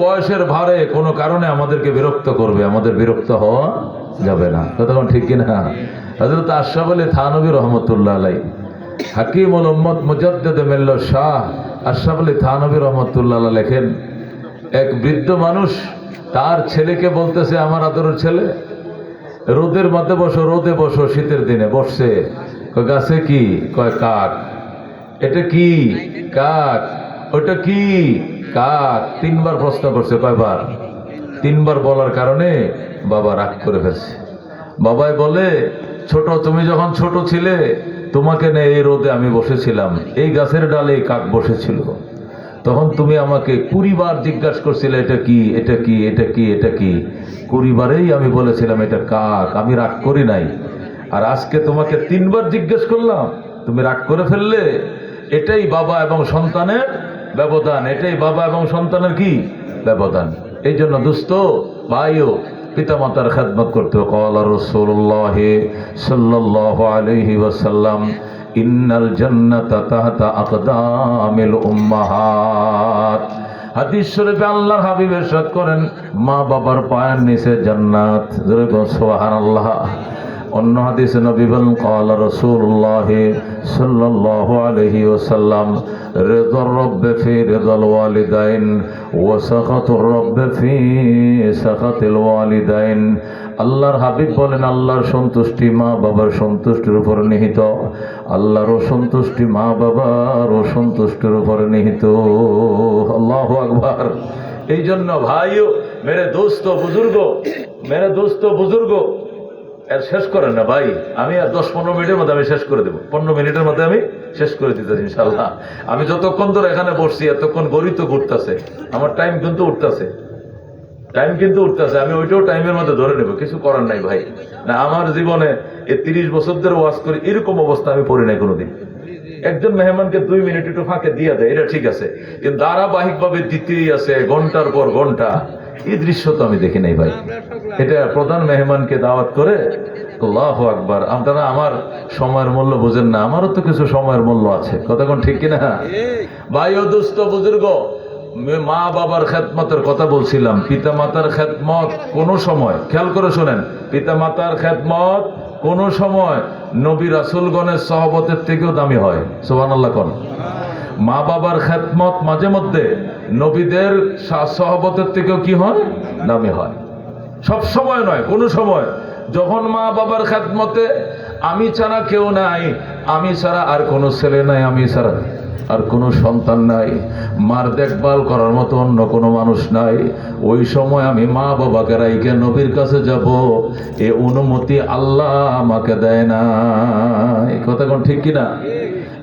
বয়সের ভারে কোনো কারণে আমাদেরকে বিরক্ত করবে, আমাদের বিরক্ত হওয়া যাবে না। কতক্ষণ ঠিক কিনা? হজরত আশরাফ আলী থানবী রহমতুল্লাহ আলাই উম্মদ শাহ আশরাফ আলী থানবী রহমতুল্লাহ লেখেন, এক বৃদ্ধ মানুষ তার ছেলেকে বলতেছে, আমার আদরের ছেলে, রোদের মধ্যে বসো, রোদে বসো, শীতের দিনে বসছে গাছে কি? কয়, কাক। এটা কি? কাক। ওটা কি? কাক তিনবার প্রশ্ন করছে, কয়বার? তিনবার বলার কারণে বাবা রাগ করে ফেলছে। বাবাই বলে, ছোট, তুমি যখন ছোট ছিলে, তোমাকে নিয়ে এই রোদে আমি বসেছিলাম। এই গাছের ডালে কাক বসেছিল। তখন তুমি আমাকে কুড়ি বার জিজ্ঞাসা করছিলে, এটা কি? এটা কি? এটা কি? এটা কি? কুড়ি বারেই আমি বলেছিলাম, এটা কাক। আমি রাগ করি নাই। আর আজকে তোমাকে তিনবার জিজ্ঞেস করলাম, তুমি রাগ করে ফেললে। এটাই বাবা এবং সন্তানের ব্যবধান, এটাই বাবা এবং সন্তানের কি? ব্যবধান। এই জন্য দুস্থ ভাইও পিতা মাতার খেদমত করতে কল রসুল্লাহ সাল্লাহ আলহি ওয়াসাল্লাম, ইন্নাল জান্নাতা তাহতা আকদামিল উম্মাহাত। হাদিস শরীফে আল্লাহর হাবিব ইরশাদ করেন, মা বাবার পায়ের নিচে জান্নাত। সুবহানাল্লাহ। অন্য হাদিসে নবী বলেন قال رسول الله صلى الله عليه وسلم رضا الرب في رضا الوالدين وسخط الرب في سخط الوالدين আল্লাহর হাবিব বলেন আল্লাহর সন্তুষ্টি মা বাবার সন্তুষ্টির উপর নিহিত আল্লাহর অসন্তুষ্টি মা বাবার অসন্তুষ্টির উপর নিহিত আল্লাহ আকবার এই জন্য ভাইও মেরে দোস্ত বুজুর্গ মেরে দোস্ত বুজুর্গ এর শেষ করেন না ভাই। আমি আর দশ পনেরো মিনিটের মধ্যে আমি শেষ করে দেবো। পনেরো মিনিটের মধ্যে আমি শেষ করে দিতে ইনশাল্লাহ আমি যতক্ষণ ধরে এখানে বসছি, এতক্ষণ গড়ি তো ঘুরতেছে। আমার টাইম কিন্তু উঠতেছে। টাইম কিন্তু উঠতেছে। আমি ওইটাও টাইমের মধ্যে ধরে নেব। কিছু করার নাই ভাই। না, আমার জীবনে এই তিরিশ বছর ধরে ওয়াজ করি, এরকম অবস্থা আমি পড়ি নাই কোনোদিন। একজন মেহমানকে দুই মিনিট একটু ফাঁকে দিয়ে দেয়, এটা ঠিক আছে। কিন্তু ধারাবাহিক ভাবে দিতেই আছে, ঘণ্টার পর ঘণ্টা। এই দৃশ্য তো আমি দেখি নাই ভাই। এটা প্রধান মেহমানকে দাওয়াত করে, আল্লাহ আকবার। আপনারা আমার সময়ের মূল্য বুঝেন না, আমারও তো কিছু সময়ের মূল্য আছে। কতক্ষণ ঠিক কিনা? ভাই ও দুস্থ বুজুর্গ, মা বাবার খেদমতের কথা বলছিলাম। পিতা মাতার খেদমত কোনো সময়? খেয়াল করে শোনেন পিতা মাতার খেদমত কোনো সময় নবী রাসুলগণের সহবতের থেকেও দামি হয়। সোহানাল্লাহ কন। মা বাবার খেদমত মাঝে মধ্যে নবীদের সহবতের থেকেও কি হয়? দামি হয়। সব সময় নয়, কোনো সময়। যখন মা বাবার খেদমতে, আমি ছাড়া কেউ নাই, আমি ছাড়া আর কোনো ছেলে নাই, আমি ছাড়া আর কোনো সন্তান নাই। মার দেখভাল করার মতো অন্য কোনো মানুষ নাই। ওই সময় আমি মা বাবাকে রাইকে নবীর কাছে যাব। এ অনুমতি আল্লাহ আমাকে দেয় না কথা কোন ঠিক কিনা?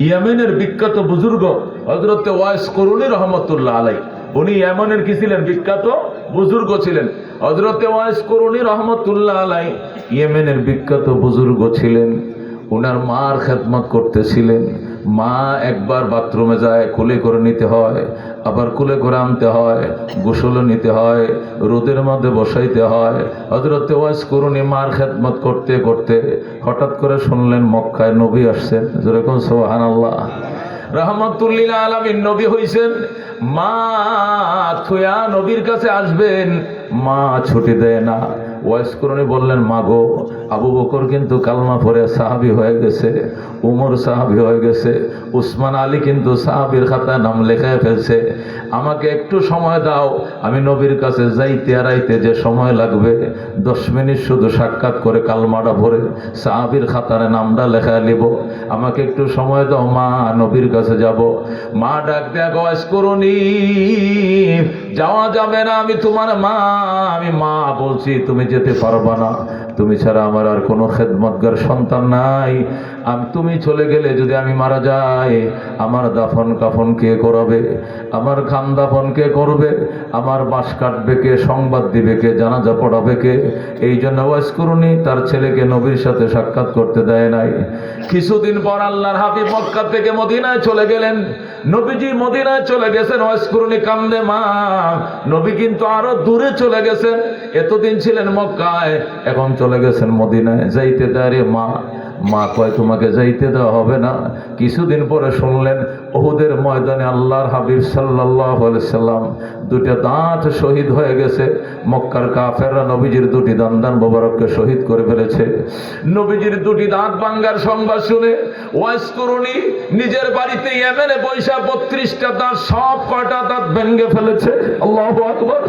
ইয়ামেনের বিখ্যাত বুজুর্গ হজরতে ওয়াইস করুনি রহমতুল্লাহ আলাই উনি ইয়ামেনের কি ছিলেন? বিখ্যাত বুজুর্গ ছিলেন। হজরতে ওয়াইস করুনি রহমতুল্লাহ আলাই ইয়েমেনের বিখ্যাত বুজুর্গ ছিলেন। ওনার মার খেদমত করতেছিলেন। মা একবার বাথরুমে যায়, খুলে করে নিতে হয়। আবার কুলে করে আনতে হয় গোসলও নিতে হয়, রোদের মধ্যে বসাইতে হয়। হজরত ওয়াজ করুনি মার খেদমত করতে করতে হঠাৎ করে শুনলেন মক্কায় নবী আসছেন। যেরকম সোহান আল্লাহ রহমতুল্লিল আলমিন, নবী হইছেন। মা থুয়া নবীর কাছে আসবেন, মা ছুটি দেয় না। ওয়াইস করণী বললেন, মা গো আবু বকর কিন্তু কালমা পরে সাহাবি হয়ে গেছে, উমর সাহাবি হয়ে গেছে, উসমান আলী কিন্তু সাহাবির খাতায় নাম লেখায় ফেলছে। আমাকে একটু সময় দাও, আমি নবীর কাছে যাইতে আড়াইতে যে সময় লাগবে, দশ মিনিট শুধু সাক্ষাৎ করে কালমাটা ভরে সাহাবির খাতারে নামটা লেখায় নিব। আমাকে একটু সময় দাও, মা, নবীর কাছে যাব। মা ডাক দেয়া গয়েস করুনি, যাওয়া যাবে না, আমি তোমার মা, আমি মা বলছি, তুমি যেতে পারবা না। তুমি ছাড়া আমার আর কোনো খেদমতগার সন্তান নাই। আমি, তুমি চলে গেলে যদি আমি মারা যাই, আমার দাফন কাফন কে করাবে? আমার খান দাফন কে করবে? আমার বাঁশ কাটবে কে? সংবাদ দিবে কে? জানাজা পড়াবে কে? এই জন্য ওয়াজ করুনি, তার ছেলেকে নবীর সাথে সাক্ষাৎ করতে দেয় নাই। কিছুদিন পর আল্লাহর হাবিব মক্কা থেকে মদিনায় চলে গেলেন। নবীজি মদিনায় চলে গেছেন, ওয়াজ করুনি, কান্দে মা। নবী কিন্তু আরও দূরে চলে গেছেন। এতদিন ছিলেন মক্কায়, এখন চলে গেছেন মদিনায়, যাইতে দেয় মা মা কয়, তোমাকে যাইতে দেওয়া হবে না। কিছুদিন পরে শুনলেন ওহুদের ময়দানে আল্লাহর হাবিব সাল্লাহ সাল্লাম দুটা দাঁত শহীদ হয়ে গেছে। মক্কার কাফেররা নবীজির দুটি দান দান মোবারককে শহীদ করে ফেলেছে। নবীজির দুটি দাঁত বাঙ্গার সংবাদ শুনে ওয়াইস নিজের বাড়িতে ইয়েমেনে বৈশা বত্রিশটা দাঁত, সব কয়টা দাঁত ভেঙ্গে ফেলেছে। আল্লাহ আকবর।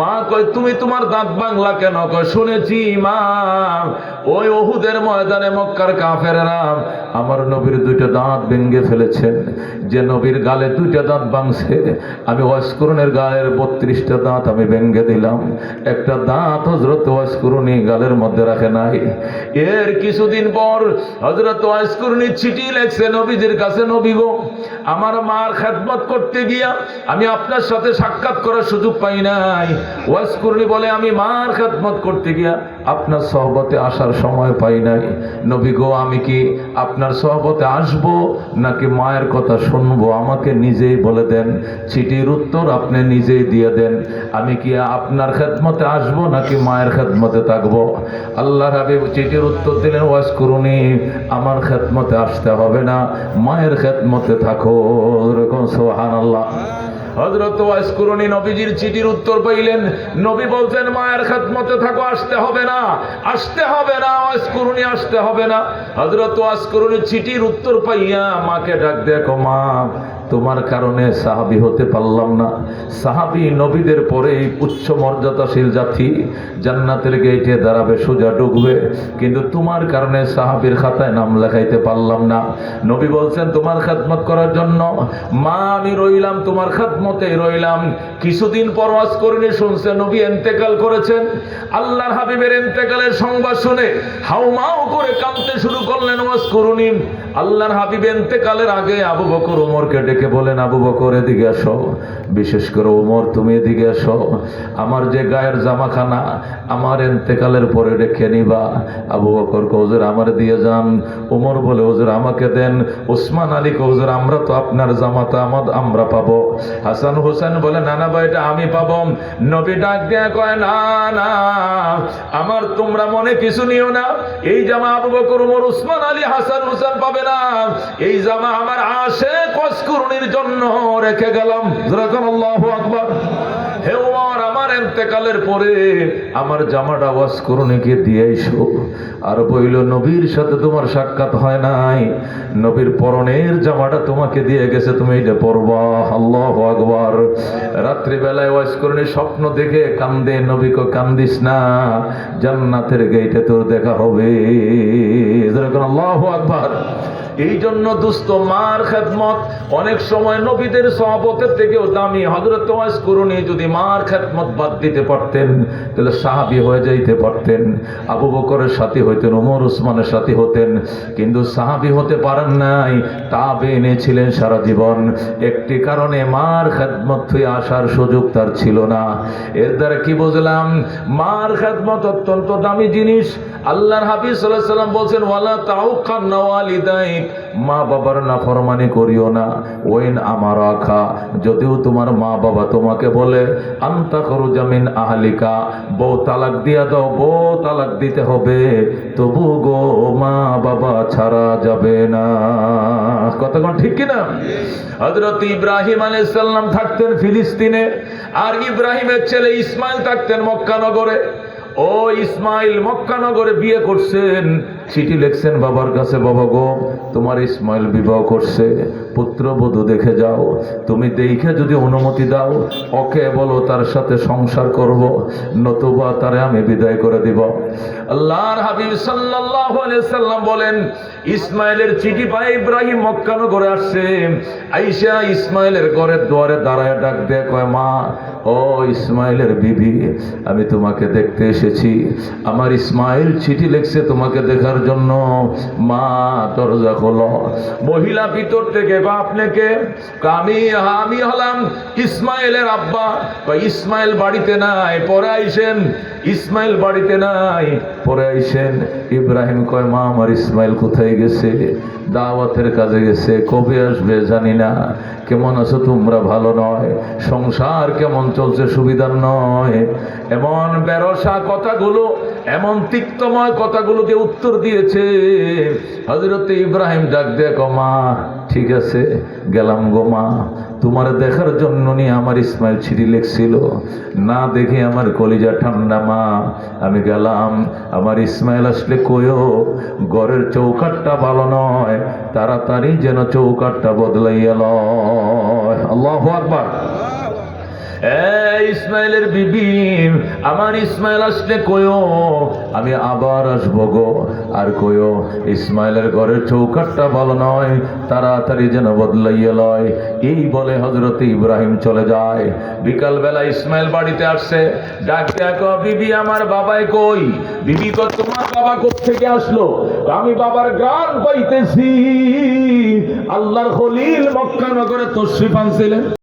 মা কয়, তুমি তোমার দাঁত বাংলা কেন? কয়, শুনেছি, মা ওই ওহুদের ময়দানে মক্কার কাফেরেরা আমার নবীর দুইটা দাঁত ভেঙ্গে ফেলেছেন। যে নবীর গালে দুইটা দাঁত ভাঙছে, আমি ওয়াসকরণের গালের বত্রিশটা দাঁত আমি ভেঙ্গে দিলাম। একটা দাঁত হজরত ওয়াসকরণী গালের মধ্যে রাখে নাই। এর কিছুদিন পর হজরত ওয়াসকরণী চিঠি লেখছে নবীজির কাছে, নবী গো আমার মার খেদমত করতে গিয়া আমি আপনার সাথে সাক্ষাৎ করার সুযোগ পাই নাই। ওয়াসকরণী বলে, আমি মার খেদমত করতে গিয়া আপনার সহবতে আসার সময় পাই নাই। নবী গো, আমি কি আপনার সহবতে আসব নাকি মায়ের কথা শুনব? আমাকে নিজেই বলে দেন। চিঠির উত্তর আপনি নিজেই দিয়ে দেন। আমি কি আপনার খেদমতে আসব নাকি মায়ের খেদমতে থাকব? আল্লাহ হাবিব চিঠির উত্তর দিলেন ওয়াজ করুনি আমার খেদমতে আসতে হবে না। মায়ের খেদমতে থাকো। এরকম সোহান আল্লাহ নবীজির চিঠির উত্তর পাইলেন, নবী বলছেন, মায়ের খেদমতে থাকো, আসতে হবে না, আসতে হবে না, ওয়াইস আসতে হবে না। হজরত ওয়াইস চিঠির উত্তর পাইয়া মাকে ডাক, দেখো মা তোমার কারণে সাহাবি হতে পারলাম না। সাহাবি নবীদের পরে উচ্চ মর্যাদাশীল জাতি জান্নাতের গেটে দাঁড়াবে, সোজা ঢুকবে কিন্তু তোমার কারণে সাহাবির খাতায় নাম লেখাইতে পারলাম না। নবী বলছেন, তোমার খাদমত করার জন্য মা আমি রইলাম, তোমার খেদমতেই রইলাম। কিছুদিন পর ওয়াজ করিনি, শুনছে নবী এন্তেকাল করেছেন। আল্লাহর হাবিবের এন্তেকালের সংবাদ শুনে হাউমাউ করে কাঁদতে শুরু করলেন, ওয়াজ করুনি। আল্লাহর হাবিব এন্তেকালের আগে আবু বকর ওমরকে ডেকে বলেন, আবু বকর, এদিকে আসো। বিশেষ করে ওমর, তুমি এদিকে আসো। আমার যে গায়ের জামাখানা, আমার এন্তেকালের পরে রেখে নিবা। আবু বকর কৌজুর আমার দিয়ে যান। ওমর বলে ওজুর আমাকে দেন। ওসমান আলী কৌজুর আমরা তো আপনার জামাতা আমার আমরা পাবো। হাসান হোসেন বলে নানা ভাই, এটা আমি পাবো। নবী ডাক দেয়া কয়, না না, আমার তোমরা মনে কিছু নিও না। এই জামা আবু বকর, ওমর উসমান আলী, হাসান হোসেন পাবে না এই জামা আমার আশে কসকরুনির জন্য রেখে গেলাম। আকবর। হে আমার পরে আমার জামাটা ওয়াজ করুনিকে দিয়ে এসো আর বইল, নবীর সাথে তোমার সাক্ষাৎ হয় নাই। নবীর পরনের জামাটা তোমাকে দিয়ে গেছে, তুমি এটা পরবা। আল্লাহ আকবর। রাত্রিবেলায় ওয়াজ করুনি স্বপ্ন দেখে কান্দে নবীকে কান্দিস না। জান্নাতের গেইটে তোর দেখা হবে। আল্লাহ আকবর। এই জন্য দুস্থ মার খেদমত, অনেক সময় নবীদের সহবতের থেকেও দামি। হজরত ওয়াজ করুনি যদি মার খেদমত বাদ দিতে পারতেন, তাহলে সাহাবি হয়ে যাইতে পারতেন। আবু বকরের সাথী হইতেন, ওমর উসমানের সাথী হতেন। কিন্তু সাহাবি হতে পারেন নাই। তা এনেছিলেন সারা জীবন। একটি কারণে মার খেদমত হয়ে আসার সুযোগ তার ছিল না। এর দ্বারা কি বুঝলাম? মার খেদমত অত্যন্ত দামি জিনিস। আল্লাহর হাবিজ সাল্লাহ সাল্লাম বলছেন, ওয়ালা তাও কান্নাওয়ালিদাই মা বাবার নাফরমানি করিও না। ওইন আমার আখা যদিও তোমার মা বাবা তোমাকে বলে, আন্তা করু জামিন আহালিকা, বউ তালাক দিয়া দাও, বউ তালাক দিতে হবে। তবু গো মা বাবা ছাড়া যাবে না। কতক্ষণ ঠিক কিনা? হজরত ইব্রাহিম আলাইসাল্লাম থাকতেন ফিলিস্তিনে, আর ইব্রাহিমের ছেলে ইসমাইল থাকতেন মক্কানগরে। ও ইসমাইল মক্কানগরে বিয়ে করছেন। চিঠি লিখছেন বাবার কাছে বাবা গো তোমার ইসমাইল বিবাহ করছে। পুত্রবধূ দেখে যাও। তুমি দেখে যদি অনুমতি দাও, ওকে বলো তার সাথে সংসার করব, নতুবা তারে আমি বিদায় করে দিব। আল্লাহর হাবিব সাল্লাল্লাহু আলাইহি সাল্লাম বলেন, ইসমাইলের চিঠি পায় ইব্রাহিম মক্কানগরে আসছে। আইসা ইসমাইলের ঘরের দুয়ারে দাঁড়ায় ডাক দেয়, কয়, মা, ও ইসমাইলের বিবি, আমি তোমাকে দেখতে এসেছি। আমার ইসমাইল চিঠি লিখছে তোমাকে দেখার জন্য। মা, দরজা খোলো। মহিলা ভিতর থেকে বা আপনাকে আমি আমি হলাম ইসমাইলের আব্বা। বা ইসমাইল বাড়িতে নাই, পরে আইসেন। ইসমাইল বাড়িতে নাই, পরে আইসেন। ইব্রাহিম কয়, মা, আমার ইসমাইল কোথায় গেছে? দাওয়াতের কাজে গেছে, কবে আসবে জানি না। কেমন আছো তোমরা? ভালো নয়। সংসার কেমন চলছে? সুবিধার নয়। এমন বেরসা কথাগুলো, এমন তিক্তময় কথাগুলোকে উত্তর দিয়েছে। হজরত ইব্রাহিম ডাক দেখো মা ঠিক আছে, গেলাম গোমা তোমার দেখার জন্য নিয়ে আমার ইসমাইল ছিঁড়ি লেখছিল না দেখে আমার কলিজা ঠান্ডা, মা। আমি গেলাম, আমার ইসমাইল আসলে কয়ো? ঘরের চৌকাটটা ভালো নয়, তাড়াতাড়ি যেন চৌকাটটা বদলাইয়া লয়। আল্লাহ আকবার। ইসমাইলের বিবি, আমার ইসমাইল আসলে কয়ো? আমি আবার আসব গো। আর কয়ো, ইসমাইলের ঘরের চৌকাটটা ভালো নয়, তাড়াতাড়ি যেন বদলাইয়া লয়। এই বলে হজরত ইব্রাহিম চলে যায়। বিকালবেলা ইসমাইল বাড়িতে আসছে ডাক দেখো বিবি, আমার বাবাই কই? বিবি কো তোমার বাবা থেকে আসলো? আমি বাবার গান পাইতেছি। আল্লাহর খলিল মক্কা নগরে তশরিফ আনছিলেন।